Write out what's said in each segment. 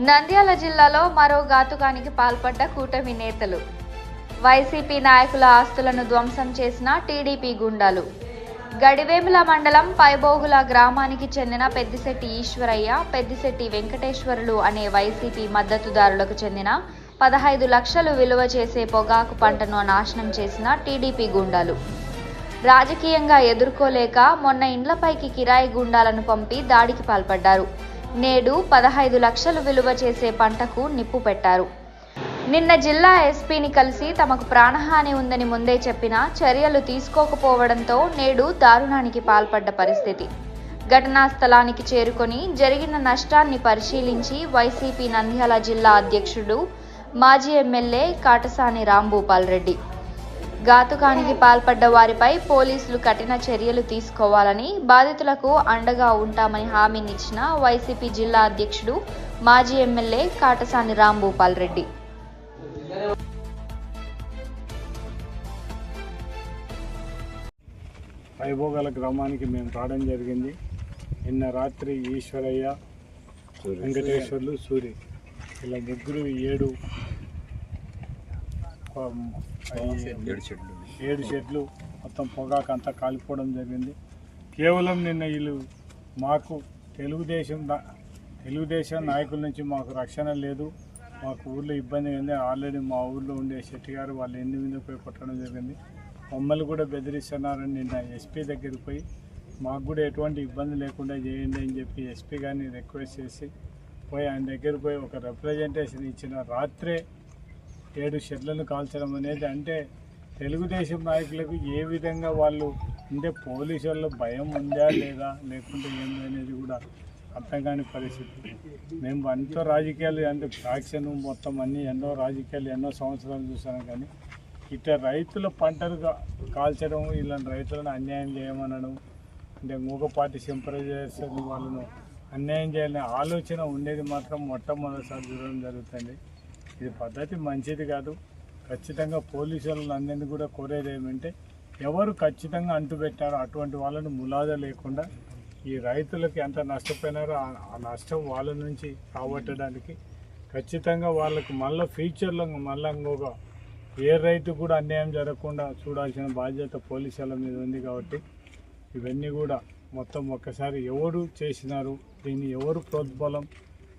నంద్యాల జిల్లాలో మరో ఘాతుకానికి పాల్పడ్డ కూటమి నేతలు. వైసీపీ నాయకుల ఆస్తులను ధ్వంసం చేసిన టీడీపీ గుండాలు. గడివేముల మండలం పైబోగుల గ్రామానికి చెందిన పెద్దిశెట్టి ఈశ్వరయ్య పెద్దిశెట్టి వెంకటేశ్వరులు అనే వైసీపీ మద్దతుదారులకు చెందిన పదహైదు లక్షలు విలువ చేసే పొగాకు పంటను నాశనం చేసిన టీడీపీ గుండాలు. రాజకీయంగా ఎదుర్కోలేక మొన్న ఇండ్లపైకి కిరాయి గుండాలను పంపి దాడికి పాల్పడ్డారు. నేడు పదహైదు లక్షలు విలువ చేసే పంటకు నిప్పు పెట్టారు. నిన్న జిల్లా ఎస్పీని కలిసి తమకు ప్రాణహాని ఉందని ముందే చెప్పినా చర్యలు తీసుకోకపోవడంతో నేడు దారుణానికి పాల్పడ్డ పరిస్థితి. ఘటనా స్థలానికి చేరుకొని జరిగిన నష్టాన్ని పరిశీలించి వైసీపీ నంద్యాల జిల్లా అధ్యక్షుడు మాజీ ఎమ్మెల్యే కాటసాని రాంభూపాల్ రెడ్డి. ఘాతుకానికి పాల్పడ్డ వారిపై పోలీసులు కఠిన చర్యలు తీసుకోవాలని బాధితులకు అండగా ఉంటామని హామీనిచ్చిన వైసీపీ జిల్లా అధ్యక్షుడు మాజీ ఎమ్మెల్యే కాటసాని రాంభూపాల్ రెడ్డి. వైభోగాల గ్రామానికి మేము రావడం జరిగింది. నిన్న రాత్రి ఈశ్వరయ్య వెంకటేశ్వర్లు సూరి ఇలా ముగ్గురు ఏడు ఏడు చెట్లు మొత్తం పొగాకు అంతా కాలిపోవడం జరిగింది. కేవలం నిన్న వీళ్ళు మాకు తెలుగుదేశం తెలుగుదేశం నాయకుల నుంచి మాకు రక్షణ లేదు. మాకు ఊర్లో ఇబ్బంది ఉంది. ఆల్రెడీ మా ఊర్లో ఉండే శెట్టి గారు వాళ్ళు ఎన్ని మీద పోయి కొట్టడం జరిగింది. మమ్మల్ని కూడా బెదిరిస్తున్నారని నిన్న ఎస్పీ దగ్గరికి పోయి మాకు కూడా ఎటువంటి ఇబ్బంది లేకుండా చేయండి అని చెప్పి ఎస్పీ గారిని రిక్వెస్ట్ చేసి పోయి ఆయన దగ్గర పోయి ఒక రిప్రజెంటేషన్ ఇచ్చిన రాత్రే ఏడు షెడ్లను కాల్చడం అనేది అంటే తెలుగుదేశం నాయకులకు ఏ విధంగా వాళ్ళు అంటే పోలీసు వాళ్ళ భయం ఉందా లేదా లేకుంటే ఏంది అనేది కూడా అర్థం కాని పరిస్థితి. మేము ఎంతో రాజకీయాలు అంటే ఫ్యాక్షన్ మొత్తం అన్నీ ఎన్నో రాజకీయాలు ఎన్నో సంవత్సరాలు చూసాను కానీ ఇట్లా రైతుల పంటలు కాల్చడం ఇలాంటి రైతులను అన్యాయం చేయమనడం అంటే మూగపాటి సింపరైజేషన్ వాళ్ళను అన్యాయం చేయాలనే ఆలోచన ఉండేది మాత్రం మొట్టమొదటిసారి చూడడం జరుగుతుంది. ఇది పద్ధతి మంచిది కాదు. ఖచ్చితంగా పోలీసులను వాళ్ళని అందరినీ కూడా కోరేది ఏమంటే ఎవరు ఖచ్చితంగా అంటుపెట్టారో అటువంటి వాళ్ళను ములాద లేకుండా ఈ రైతులకు ఎంత నష్టపోయినారో ఆ- నష్టం వాళ్ళ నుంచి రాబట్టడానికి ఖచ్చితంగా వాళ్ళకు మళ్ళీ ఫ్యూచర్లో మళ్ళీ ఇంకొక ఏ రైతు కూడా అన్యాయం జరగకుండా చూడాల్సిన బాధ్యత పోలీసుల మీద ఉంది కాబట్టి ఇవన్నీ కూడా మొత్తం ఒక్కసారి ఎవరు చేసినారు దీన్ని ఎవరు ప్రోద్బలం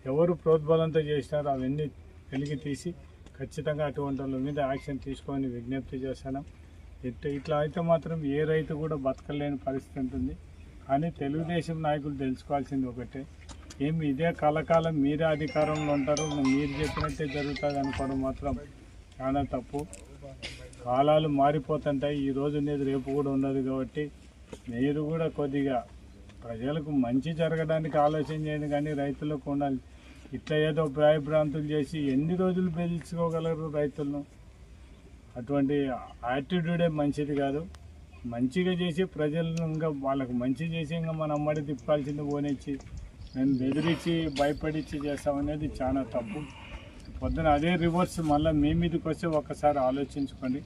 ఎవరు ప్రోద్బలంతో చేసినారు అవన్నీ వెలికి తీసి ఖచ్చితంగా అటువంటి వాళ్ళ మీద యాక్షన్ తీసుకొని విజ్ఞప్తి చేస్తాను ఇట్లా ఇట్లా అయితే మాత్రం ఏ రైతు కూడా బతకలేని పరిస్థితి ఉంటుంది. కానీ తెలుగుదేశం నాయకులు తెలుసుకోవాల్సింది ఒకటే. ఏమి ఇదే కలకాలం మీరే అధికారంలో ఉంటారు మీరు చెప్పినట్టే జరుగుతుంది అనుకోవడం మాత్రం చాలా తప్పు. కాలాలు మారిపోతుంటాయి ఈ రోజు అనేది రేపు కూడా ఉండదు కాబట్టి మీరు కూడా కొద్దిగా ప్రజలకు మంచి జరగడానికి ఆలోచన చేయండి కానీ రైతులకు ఉండాలి. ఇట్లా ఏదో భయభ్రాంతులు చేసి ఎన్ని రోజులు బెదిరించుకోగలరు రైతులను? అటువంటి యాటిట్యూడే మంచిది కాదు. మంచిగా చేసి ప్రజలను ఇంకా వాళ్ళకు మంచి చేసి ఇంకా మన అమ్మడి తిప్పాల్సింది పోనిచ్చి మేము బెదిరించి భయపడిచ్చి చేస్తామనేది చాలా తప్పు. పొద్దున అదే రివర్స్ మళ్ళీ మీ మీదకి వస్తే ఒక్కసారి ఆలోచించుకోండి.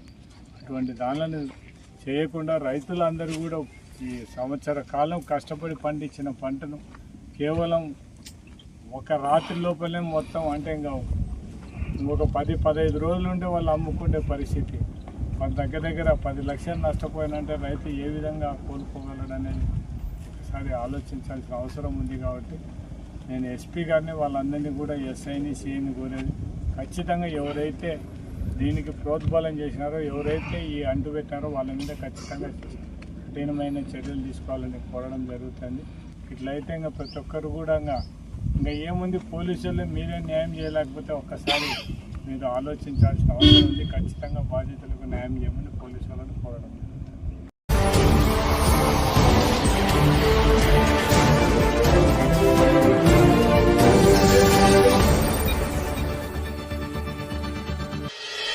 అటువంటి దానిలను చేయకుండా రైతులందరూ కూడా ఈ సంవత్సర కాలం కష్టపడి పండించిన పంటను కేవలం ఒక రాత్రి లోపలే మొత్తం అంటే ఇంకా ఇంకొక పది పదహైదు రోజులు ఉంటే వాళ్ళు అమ్ముకునే పరిస్థితి. వాళ్ళ దగ్గర దగ్గర పది లక్షలు నష్టపోయినంటే రైతు ఏ విధంగా కోలుకోగలడు అనేది ఒకసారి ఆలోచించాల్సిన అవసరం ఉంది కాబట్టి నేను ఎస్పీ గారిని వాళ్ళందరినీ కూడా ఎస్ఐని సిఐని కోరేది. ఖచ్చితంగా ఎవరైతే దీనికి ప్రోద్బలం చేసినారో ఎవరైతే ఈ అంటు పెట్టారో వాళ్ళ మీద ఖచ్చితంగా కఠినమైన చర్యలు తీసుకోవాలని కోరడం జరుగుతుంది. ఇట్లయితే ఇంకా ప్రతి ఒక్కరు కూడా ఇంకా ఇంకా ఏముంది? పోలీసులు మీరే న్యాయం చేయలేకపోతే ఒక్కసారి మీరు ఆలోచించాల్సిన అవసరం ఉంది. ఖచ్చితంగా బాధితులకు న్యాయం చేయమని